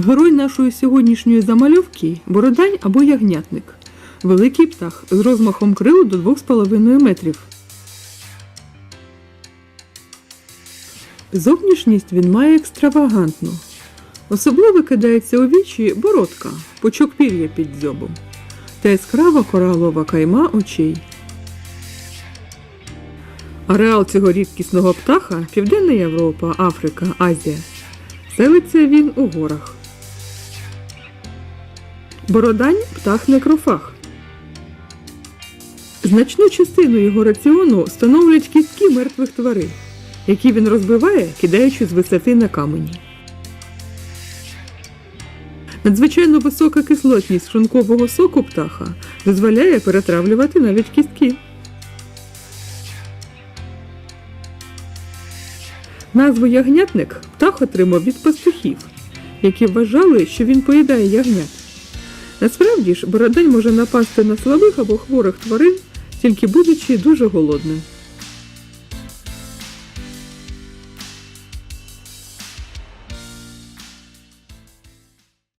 Герой нашої сьогоднішньої замальовки бородань або ягнятник. Великий птах з розмахом крил до 2,5 метрів. Зовнішність він має екстравагантну. Особливо кидається у вічі бородка, пучок пір'я під дзьобом та яскрава коралова кайма очей. Ареал цього рідкісного птаха Південна Європа, Африка, Азія. Селиться він у горах. Бородань птах некрофаг. Значну частину його раціону становлять кістки мертвих тварин, які він розбиває, кидаючи з висоти на камені. Надзвичайно висока кислотність шлункового соку птаха дозволяє перетравлювати навіть кістки. Назву ягнятник птах отримав від пастухів, які вважали, що він поїдає ягнят. Насправді ж, бородань може напасти на слабих або хворих тварин, тільки будучи дуже голодним.